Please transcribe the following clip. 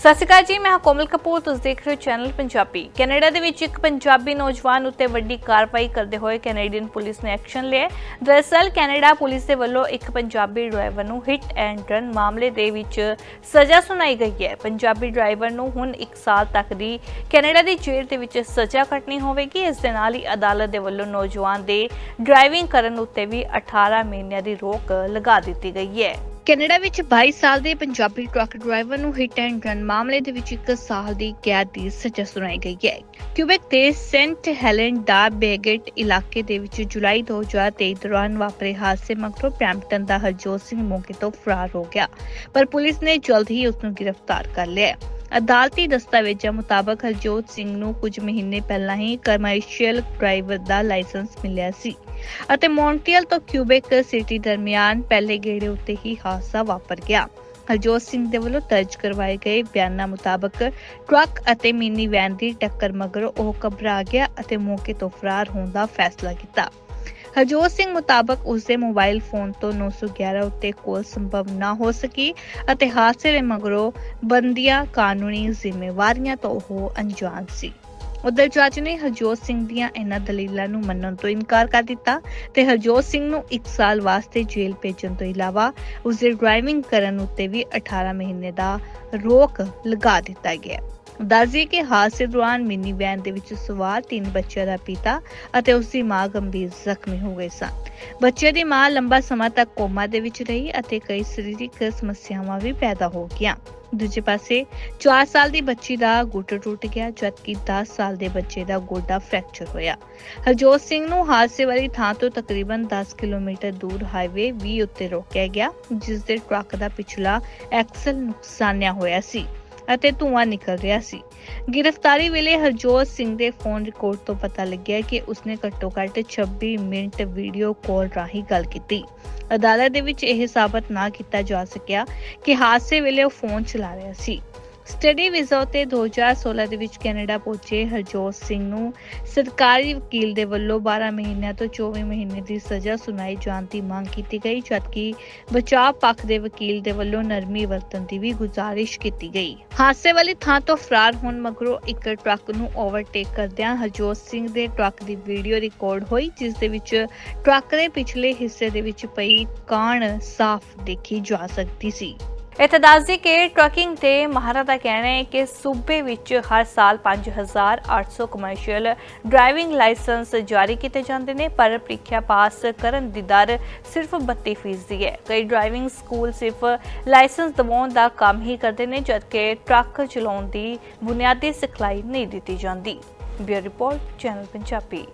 ਸਤਿ ਸ਼੍ਰੀ ਅਕਾਲ ਜੀ, ਮੈਂ ਕੋਮਲ ਕਪੂਰ, ਤੁਸੀਂ ਦੇਖ ਰਹੇ ਹੋ ਚੈਨਲ ਪੰਜਾਬੀ। ਕੈਨੇਡਾ ਦੇ ਵਿੱਚ ਇੱਕ ਪੰਜਾਬੀ ਨੌਜਵਾਨ ਉੱਤੇ ਵੱਡੀ ਕਾਰਵਾਈ ਕਰਦੇ ਹੋਏ ਕੈਨੇਡੀਅਨ ਪੁਲਿਸ ਨੇ ਐਕਸ਼ਨ ਲਿਆ ਦਰਅਸਲ, ਕੈਨੇਡਾ ਪੁਲਿਸ ਦੇ ਵੱਲੋਂ ਇੱਕ ਪੰਜਾਬੀ ਡਰਾਈਵਰ ਨੂੰ ਹਿੱਟ ਐਂਡ ਰਨ ਮਾਮਲੇ ਦੇ ਵਿੱਚ ਸਜ਼ਾ ਸੁਣਾਈ ਗਈ ਹੈ। ਪੰਜਾਬੀ ਡਰਾਈਵਰ ਨੂੰ ਹੁਣ 1 ਸਾਲ ਤੱਕ ਦੀ ਕੈਨੇਡਾ ਦੀ ਜੇਲ੍ਹ ਦੇ ਵਿੱਚ ਸਜ਼ਾ ਕੱਟਣੀ ਹੋਵੇਗੀ। ਇਸ ਦੇ ਨਾਲ ਹੀ ਅਦਾਲਤ ਦੇ ਵੱਲੋਂ ਨੌਜਵਾਨ ਦੇ ਡਰਾਈਵਿੰਗ ਕਰਨ ਉੱਤੇ ਵੀ 18 ਮਹੀਨਿਆਂ ਦੀ ਰੋਕ ਲਗਾ ਦਿੱਤੀ ਗਈ ਹੈ। ਕੈਨੇਡਾ ਵਿੱਚ 22 ਸਾਲ ਦੇ ਪੰਜਾਬੀ ਟਰੱਕ ਡਰਾਈਵਰ ਨੂੰ ਹਿੱਟ ਐਂਡ ਰਨ ਮਾਮਲੇ ਦੇ ਵਿੱਚ 1 ਸਾਲ ਦੀ ਕੈਦ ਦੀ ਸਜ਼ਾ ਸੁਣਾਈ ਗਈ ਹੈ। ਕਿਊਬੈਕ ਦੇ ਸੈਂਟ ਹੈਲਨ ਦਾ ਬੇਗੇਟ ਇਲਾਕੇ ਦੇ ਵਿੱਚ ਜੁਲਾਈ 2023 ਦੌਰਾਨ ਵਾਪਰੇ ਹਾਦਸੇ ਮਗਰੋਂ ਬ੍ਰੈਂਪਟਨ ਦਾ ਹਰਜੋਤ ਸਿੰਘ ਮੌਕੇ ਤੋਂ ਫਰਾਰ ਹੋ ਗਿਆ। ਪਰ ਪੁਲਿਸ ਨੇ ਜਲਦ ਹੀ ਉਸ ਨੂੰ ਗ੍ਰਿਫਤਾਰ ਕਰ ਲਿਆ ਅਦਾਲਤੀ ਦਸਤਾਵੇਜ਼ਾਂ ਮੁਤਾਬਕ ਹਰਜੋਤ ਸਿੰਘ ਨੂੰ ਕੁਝ ਮਹੀਨੇ ਪਹਿਲਾਂ ਹੀ ਕਮਰਸ਼ੀਅਲ ਡਰਾਈਵਰ ਦਾ ਲਾਇਸੈਂਸ ਮਿਲਿਆ ਸੀ ਅਤੇ ਮੌਂਟਰੀਅਲ ਤੋਂ ਕਿਊਬੈਕ ਸਿਟੀ ਦਰਮਿਆਨ ਪਹਿਲੇ ਗੇੜੇ ਉੱਤੇ ਹੀ ਹਾਦਸਾ ਵਾਪਰ ਗਿਆ। ਹਰਜੋਤ ਸਿੰਘ ਦੇ ਵੱਲੋਂ ਦਰਜ ਕਰਵਾਏ ਗਏ ਬਿਆਨਾਂ ਮੁਤਾਬਕ ਟਰੱਕ ਅਤੇ ਮਿੰਨੀ ਵੈਨ ਦੀ ਟੱਕਰ ਮਗਰੋਂ ਉਹ ਘਬਰਾ ਗਿਆ ਅਤੇ ਮੌਕੇ ਤੋਂ ਫਰਾਰ ਹੋਣ ਦਾ ਫੈਸਲਾ ਕੀਤਾ। ਹਰਜੋਤ ਸਿੰਘ ਮੁਤਾਬਕ ਉਸ ਦੇ ਮੋਬਾਈਲ ਫੋਨ ਤੋਂ 911 ਉੱਤੇ ਕਾਲ ਸੰਭਵ ਨਾ ਹੋ ਸਕੀ ਅਤੇ ਹਾਦਸੇ ਦੇ ਮਗਰੋਂ ਬੰਦੀਆਂ ਕਾਨੂੰਨੀ ਜ਼ਿੰਮੇਵਾਰੀਆਂ ਤੋਂ ਉਹ ਅਣਜਾਣ ਸੀ। ਉਧਰ ਜੱਜ ਨੇ ਹਰਜੋਤ ਸਿੰਘ ਦੀਆਂ ਇਹਨਾਂ ਦਲੀਲਾਂ ਨੂੰ ਮੰਨਣ ਤੋਂ ਇਨਕਾਰ ਕਰ ਦਿੱਤਾ ਤੇ ਹਰਜੋਤ ਸਿੰਘ ਨੂੰ 1 ਸਾਲ ਵਾਸਤੇ ਜੇਲ੍ਹ ਭੇਜਣ ਤੋਂ ਇਲਾਵਾ ਉਸ ਦੇ ਡਰਾਈਵਿੰਗ ਕਰਨ ਉੱਤੇ ਵੀ 18 ਮਹੀਨੇ ਦਾ ਰੋਕ ਲਗਾ ਦਿੱਤਾ ਗਿਆ। ਦੱਸਦੀ ਕਿ ਹਾਦਸੇ ਦੌਰਾਨ ਮਿੰਨੀ ਵੈਨ ਦੇ ਵਿੱਚ ਸਵਾਰ ਤਿੰਨ ਬੱਚਿਆਂ ਦਾ ਪਿਤਾ ਅਤੇ ਉਸ ਦੀ ਮਾਂ ਗੰਭੀਰ ਜ਼ਖਮੀ ਹੋ ਗਏ ਸਨ। ਬੱਚੇ ਦੀ ਮਾਂ ਲੰਬਾ ਸਮਾਂ ਤੱਕ ਕੋਮਾ ਦੇ ਵਿੱਚ ਰਹੀ ਅਤੇ ਕਈ ਸਰੀਰਕ ਸਮੱਸਿਆਵਾਂ ਵੀ ਪੈਦਾ ਹੋ ਗਈਆਂ। ਦੂਜੇ ਪਾਸੇ 4 ਸਾਲ ਦੀ ਬੱਚੀ ਦਾ ਗੁੱਟ ਟੁੱਟ ਗਿਆ, ਜਦਕਿ 10 ਸਾਲ ਦੇ ਬੱਚੇ ਦਾ ਗੋਡਾ ਫ੍ਰੈਕਚਰ ਹੋਇਆ। ਹਰਜੋਤ ਸਿੰਘ ਨੂੰ ਹਾਦਸੇ ਵਾਲੀ ਥਾਂ ਤੋਂ ਤਕਰੀਬਨ 10 ਕਿਲੋਮੀਟਰ ਦੂਰ ਹਾਈਵੇ 20 ਉੱਤੇ ਰੋਕਿਆ ਗਿਆ ਜਿਸ ਦੇ ਟਰੱਕ ਦਾ ਪਿਛਲਾ ਐਕਸਲ ਨੁਕਸਾਨਿਆ ਹੋਇਆ ਸੀ। ਅਤੇ ਧੂੰਆਂ ਨਿਕਲ ਰਿਹਾ ਸੀ। ਗ੍ਰਿਫਤਾਰੀ ਵੇਲੇ ਹਰਜੋਤ ਸਿੰਘ ਦੇ ਫੋਨ ਰਿਕਾਰਡ ਤੋਂ ਪਤਾ ਲੱਗਿਆ ਕਿ ਉਸਨੇ ਘੱਟੋ-ਘੱਟ 26 ਮਿੰਟ ਵੀਡੀਓ ਕਾਲ ਰਾਹੀਂ ਗੱਲ ਕੀਤੀ। ਅਦਾਲਤ ਦੇ ਵਿੱਚ ਇਹ ਸਾਬਤ ਨਾ ਕੀਤਾ ਜਾ ਸਕਿਆ ਕਿ ਹਾਦਸੇ ਵੇਲੇ ਉਹ ਫੋਨ ਚਲਾ ਰਿਹਾ ਸੀ। ਸਟੱਡੀ ਵੀਜ਼ਾ ਉਤੇ 2016 ਦੇ ਵਿੱਚ ਕੈਨੇਡਾ ਪਹੁੰਚੇ ਹਰਜੋਤ ਸਿੰਘ ਨੂੰ ਸਰਕਾਰੀ ਵਕੀਲ ਦੇ ਵੱਲੋਂ 12 ਮਹੀਨਿਆਂ ਤੋਂ 24 ਮਹੀਨੇ ਦੀ ਸਜ਼ਾ ਸੁਣਾਈ ਜਾਣ ਦੀ ਮੰਗ ਕੀਤੀ ਗਈ, ਜਦਕਿ ਬਚਾਅ ਪੱਖ ਦੇ ਵਕੀਲ ਦੇ ਵੱਲੋਂ ਨਰਮੀ ਵਰਤਣ ਦੀ ਵੀ ਗੁਜ਼ਾਰਿਸ਼ ਕੀਤੀ ਗਈ। ਹਾਦਸੇ ਵਾਲੀ ਥਾਂ ਤੋਂ ਫਰਾਰ ਹੋਣ ਮਗਰੋਂ ਇੱਕ ਟਰੱਕ ਨੂੰ ਓਵਰਟੇਕ ਕਰਦਿਆਂ ਹਰਜੋਤ ਸਿੰਘ ਦੇ ਟਰੱਕ ਦੀ ਵੀਡੀਓ ਰਿਕਾਰਡ ਹੋਈ, ਜਿਸ ਦੇ ਵਿੱਚ ਟਰੱਕ ਦੇ ਪਿਛਲੇ ਹਿੱਸੇ ਦੇ ਵਿੱਚ ਪਈ ਕਾਣ ਸਾਫ਼ ਦੇਖੀ ਜਾ ਸਕਦੀ ਸੀ। ਇੱਥੇ ਦੱਸਦੀ ਕਿ ਟਰੱਕਿੰਗ ਤੇ ਮਾਹਰਾਂ ਦਾ ਕਹਿਣਾ ਹੈ ਕਿ ਸੂਬੇ ਵਿੱਚ ਹਰ ਸਾਲ 5800 ਕਮਰਸ਼ੀਅਲ ਡਰਾਈਵਿੰਗ ਲਾਇਸੈਂਸ ਜਾਰੀ ਕੀਤੇ ਜਾਂਦੇ ਨੇ, ਪਰ ਪ੍ਰੀਖਿਆ ਪਾਸ ਕਰਨ ਦੀ ਦਰ ਸਿਰਫ 32 ਫੀਸਦੀ ਹੈ। ਕਈ ਡਰਾਈਵਿੰਗ ਸਕੂਲ ਸਿਰਫ ਲਾਇਸੈਂਸ ਦਿਵਾਉਣ ਦਾ ਕੰਮ ਹੀ ਕਰਦੇ ਨੇ, ਜਦਕਿ ਟਰੱਕ ਚਲਾਉਣ ਦੀ ਬੁਨਿਆਦੀ ਸਿਖਲਾਈ ਨਹੀਂ ਦਿੱਤੀ ਜਾਂਦੀ। Bureau report, channel Punjabi.